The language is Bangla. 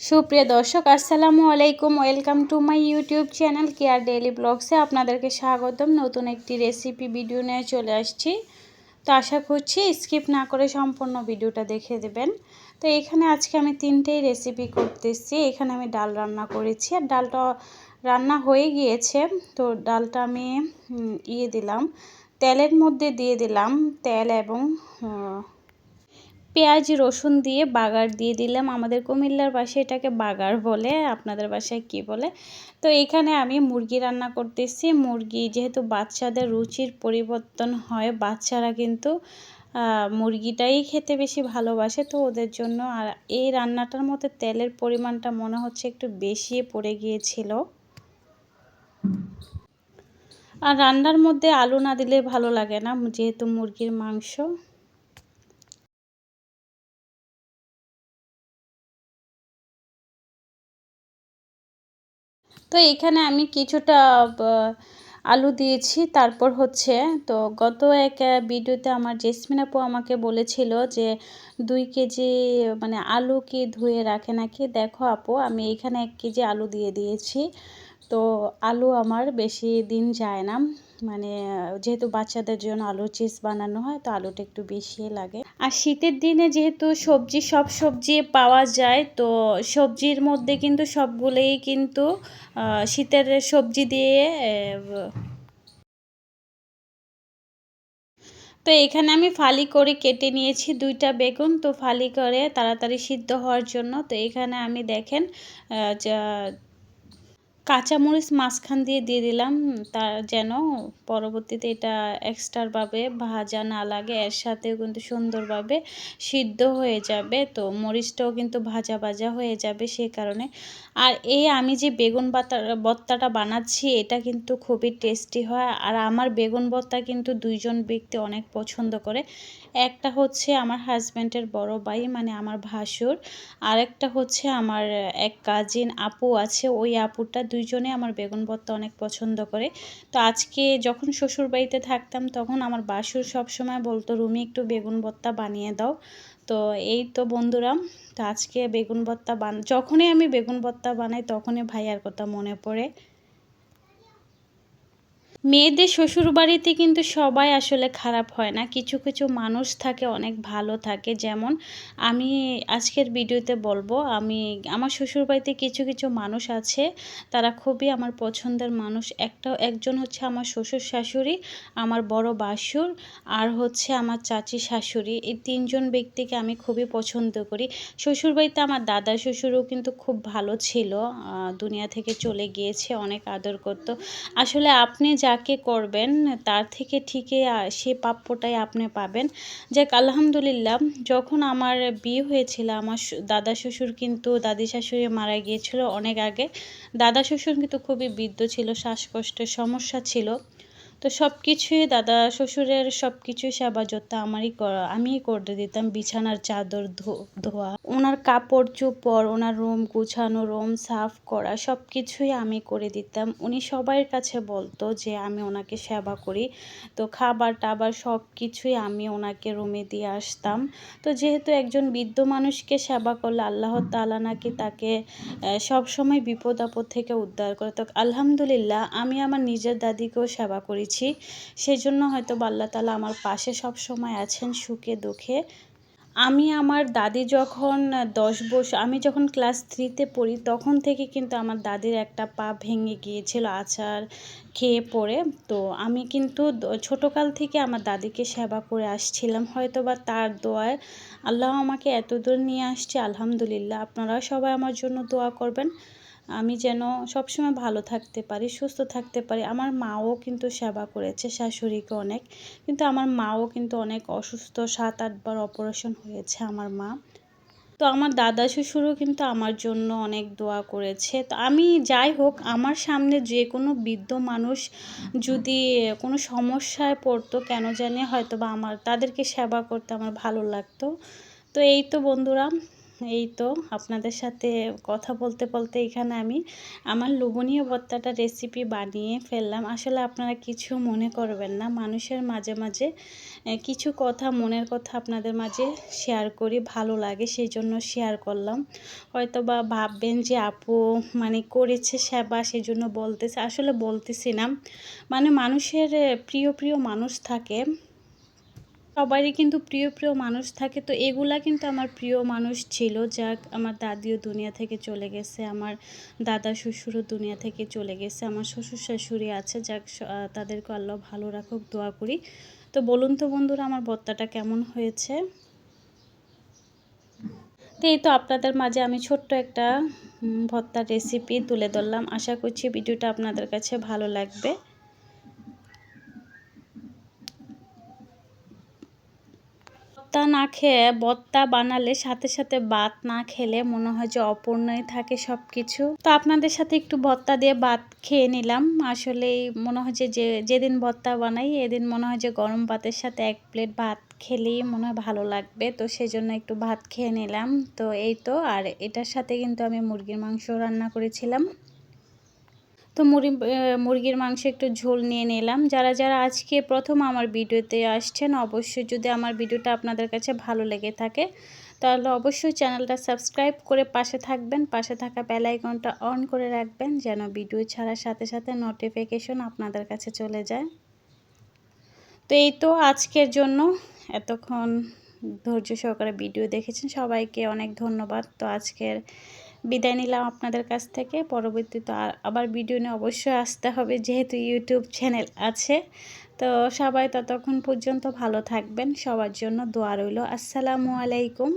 সুপ্রিয় দর্শক, আসসালামু আলাইকুম। Welcome to my YouTube channel care daily ব্লগসে আপনাদেরকে স্বাগতম। নতুন একটি রেসিপি ভিডিও নিয়ে চলে আসছি। তো আশা করছি স্কিপ না করে সম্পূর্ণ ভিডিওটা দেখে দেবেন। তো এখানে আজকে আমি তিনটেই রেসিপি করতেছি। এখানে আমি ডাল রান্না করেছি। আর ডালটা রান্না হয়ে গিয়েছে। তো ডালটা আমি ইয়ে দিলাম। তেলের মধ্যে দিয়ে দিলাম তেল এবং পেঁয়াজ, রসুন দিয়ে বাগার দিয়ে দিলাম। আমাদের কুমিল্লার বাসায় এটাকে বাগার বলে, আপনাদের বাসায় কি বলে? তো এখানে আমি মুরগি রান্না করতেছি। মুরগি যেহেতু বাচ্চাদের রুচির পরিবর্তন হয়, বাচ্চারা কিন্তু মুরগিটাই খেতে বেশি ভালোবাসে। তো ওদের জন্য আর এই রান্নাটার মধ্যে তেলের পরিমাণটা মনে হচ্ছে একটু বেশি পড়ে গিয়েছিল। আর রান্নার মধ্যে আলু না দিলে ভালো লাগে না, যেহেতু মুরগির মাংস। তো এখানে আমি কিছুটা আলু দিয়েছি। তারপর হচ্ছে, তো গত এক ভিডিওতে আমার জেসমিন আপু আমাকে বলেছিল যে, দুই কেজি মানে আলু কি ধুয়ে রাখে নাকি? দেখো আপু, আমি এখানে এক কেজি আলু দিয়ে দিয়েছি। তো আলু আমার বেশি দিন যায় না। মানে যেহেতু বাচ্চাদের জন্য আলু চিপস বানানো হয়, তো আলুটা একটু বেশি লাগে। আর শীতের দিনে যেহেতু সবজি, সব সবজি পাওয়া যায়, তো সবজির মধ্যে কিন্তু সবগুলোই কিন্তু শীতের সবজি দিয়ে তো এখানে আমি ফালি করে কেটে নিয়েছি দুইটা বেগুন। তো ফালি করে তাড়াতাড়ি সিদ্ধ হওয়ার জন্য, তো এখানে আমি দেখেন কাঁচামরিচ মাঝখান দিয়ে দিয়ে দিলাম। তার যেন পরবর্তীতে এটা এক্সট্রাভাবে ভাজা না লাগে, এর সাথেও কিন্তু সুন্দরভাবে সিদ্ধ হয়ে যাবে। তো মরিচটাও কিন্তু ভাজা ভাজা হয়ে যাবে সেই কারণে। আর এই আমি যে বেগুন বাতা বত্তাটা বানাচ্ছি, এটা কিন্তু খুবই টেস্টি হয়। আর আমার বেগুন বত্তা কিন্তু দুইজন ব্যক্তি অনেক পছন্দ করে। একটা হচ্ছে আমার হাজব্যান্ডের বড় ভাই মানে আমার ভাসুর। আরেকটা হচ্ছে আমার এক কাজিন আপু আছে, ওই আপুটা দুইজনে আমার বেগুন ভর্তা অনেক পছন্দ করে। তো আজকে যখন শ্বশুর বাড়িতে থাকতাম তখন আমার বাসুর সবসময় বলতো, রুমি, একটু বেগুন ভর্তা বানিয়ে দাও। তো এই তো বন্ধুরা, তো আজকে বেগুন ভর্তা বান, যখনই আমি বেগুন ভর্তা বানাই তখনই ভাইয়ার কথা মনে পড়ে। মেয়েদের শ্বশুর বাড়িতে কিন্তু সবাই আসলে খারাপ হয় না। কিছু কিছু মানুষ থাকে, অনেক ভালো থাকে। যেমন আমি আজকের ভিডিওতে বলব, আমি, আমার শ্বশুর বাড়িতে কিছু কিছু মানুষ আছে, তারা খুবই আমার পছন্দের মানুষ। একটা, একজন হচ্ছে আমার শ্বশুর শাশুড়ি, আমার বড় বাসুর, আর হচ্ছে আমার চাচি শাশুড়ি। এই তিনজন ব্যক্তিকে আমি খুবই পছন্দ করি। শ্বশুরবাড়িতে আমার দাদা শ্বশুরও কিন্তু খুব ভালো ছিল দুনিয়া থেকে চলে গিয়েছে, অনেক আদর করত। আসলে আপনি যা যাকে করবেন, তার থেকে ঠিকই সে প্রাপ্যটাই আপনি পাবেন। যাক, আলহামদুলিল্লাহ, যখন আমার বিয়ে হয়েছিল, আমার দাদা শ্বশুর কিন্তু, দাদি শাশুড়ি মারা গিয়েছিল অনেক আগে। দাদা শ্বশুর কিন্তু খুবই বৃদ্ধ ছিল, শ্বাসকষ্টের সমস্যা ছিল। তো সব কিছুই দাদা শ্বশুরের সব কিছুই সেবা যত্ন আমারই করা, আমিই করে দিতাম বিছানার চাদর ধোয়া। ওনার কাপড় চোপড়, ওনার রুম গুছানো, রুম সাফ করা সব কিছুই আমি করে দিতাম। উনি সবার কাছে বলতো যে আমি ওনাকে সেবা করি। তো খাবার টাবার সব কিছুই আমি ওনাকে রুমে দিয়ে আসতাম। তো যেহেতু একজন বৃদ্ধ মানুষকে সেবা করলে আল্লাহ তালা নাকি তাকে সবসময় বিপদ আপদ থেকে উদ্ধার করে। তো আলহামদুলিল্লাহ, আমি আমার নিজের দাদিকেও সেবা করেছি। সেই জন্য হয়তো আল্লাহ তালা আমার পাশে সব সময় আছেন সুখে, দুঃখে। আমি আমার দাদি যখন দশ বছর আমি যখন ক্লাস থ্রিতে পড়ি তখন থেকে কিন্তু আমার দাদির একটা পা ভেঙে গিয়েছিল আচার খেয়ে পড়ে। তো আমি কিন্তু ছোটোকাল থেকে আমার দাদিকে সেবা করে আসছিলাম। হয়তো বা তার দোয়ায় আল্লাহ আমাকে এতদূর নিয়ে আসছে, আলহামদুলিল্লাহ। আপনারাও সবাই আমার জন্য দোয়া করবেন। আমি যেন সবসময় ভালো থাকতে পারি, সুস্থ থাকতে পারি। আমার মাও কিন্তু সেবা করেছে, শাশুড়িকে অনেক। কিন্তু আমার মাও কিন্তু অনেক অসুস্থ। সাত আটবার অপারেশন হয়েছে আমার মা। তো আমার দাদা শ্বশুরও কিন্তু আমার জন্য অনেক দোয়া করেছে। তো আমি যাই হোক, আমার সামনে যে কোনো বৃদ্ধ মানুষ যদি কোনো সমস্যায় পড়তো, কেন জানি হয়তো বা আমার, তাদেরকে সেবা করতে আমার ভালো লাগতো। তো এই তো বন্ধুরা এই তো আপনাদের সাথে কথা বলতে বলতে এখানে আমি আমার লোভনীয় ভর্তাটা রেসিপি বানিয়ে ফেললাম। আসলে আপনারা কিছু মনে করবেন না। মানুষের মাঝে মাঝে কিছু কথা মনের কথা আপনাদের মাঝে শেয়ার করি, ভালো লাগে সেই জন্য শেয়ার করলাম। হয়তো বা ভাববেন যে আপু মানে করেছে সেবা সেই জন্য বলতেছে, আসলে বলতেছি না। মানে মানুষের প্রিয় প্রিয় মানুষ থাকে। সবারই কিন্তু প্রিয় প্রিয় মানুষ থাকে। তো এগুলা কিন্তু আমার প্রিয় মানুষ ছিল। যাক, আমার দাদিও দুনিয়া থেকে চলে গেছে, আমার দাদা শ্বশুরও দুনিয়া থেকে চলে গেছে, আমার শ্বশুর শাশুড়ি আছে। যাক তাদেরকে আল্লাহ ভালো রাখুক, দোয়া করি। তো বলুন তো বন্ধুরা, আমার বত্তাটা কেমন হয়েছে? তো এই তো আপনাদের মাঝে আমি ছোট্ট একটা ভর্তার রেসিপি তুলে ধরলাম। আশা করছি ভিডিওটা আপনাদের কাছে ভালো লাগবে। ভর্তা না খেয়ে বত্তা বানালে সাথে সাথে ভাত না খেলে মনে হয় যে অপূর্ণই থাকে সব কিছু তো আপনাদের সাথে একটু ভর্তা দিয়ে ভাত খেয়ে নিলাম। আসলে মনে হয় যে যেদিন ভর্তা বানাই, এদিন মনে হয় যে গরম ভাতের সাথে এক প্লেট ভাত খেলেই মনে হয় ভালো লাগবে। তো সেই জন্য একটু ভাত খেয়ে নিলাম। তো এই তো, আর এটার সাথে কিন্তু আমি মুরগির মাংস রান্না করেছিলাম। তো মুরগি মুরগির মাংস একটু ঝোল নিয়ে নিলাম। যারা যারা আজকে প্রথম আমার ভিডিওতে আসছেন, অবশ্যই যদি আমার ভিডিওটা আপনাদের কাছে ভালো লেগে থাকে, তাহলে অবশ্যই চ্যানেলটা সাবস্ক্রাইব করে পাশে থাকবেন। পাশে থাকা বেল আইকনটা অন করে রাখবেন, যেন ভিডিও ছাড়ার সাথে সাথে নোটিফিকেশন আপনাদের কাছে চলে যায়। তো এই তো আজকের জন্য। এতক্ষণ ধৈর্য সহকারে ভিডিও দেখেছেন। সবাইকে অনেক ধন্যবাদ। তো আজকের বিদায় নিলাম আপনাদের কাছ থেকে। পরবর্তীতে আবার ভিডিও নিয়ে অবশ্যই আসতে হবে, যেহেতু ইউটিউব চ্যানেল আছে। তো সবাই ততক্ষণ পর্যন্ত ভালো থাকবেন। সবার জন্য দোয়া রইল। আসসালামু আলাইকুম।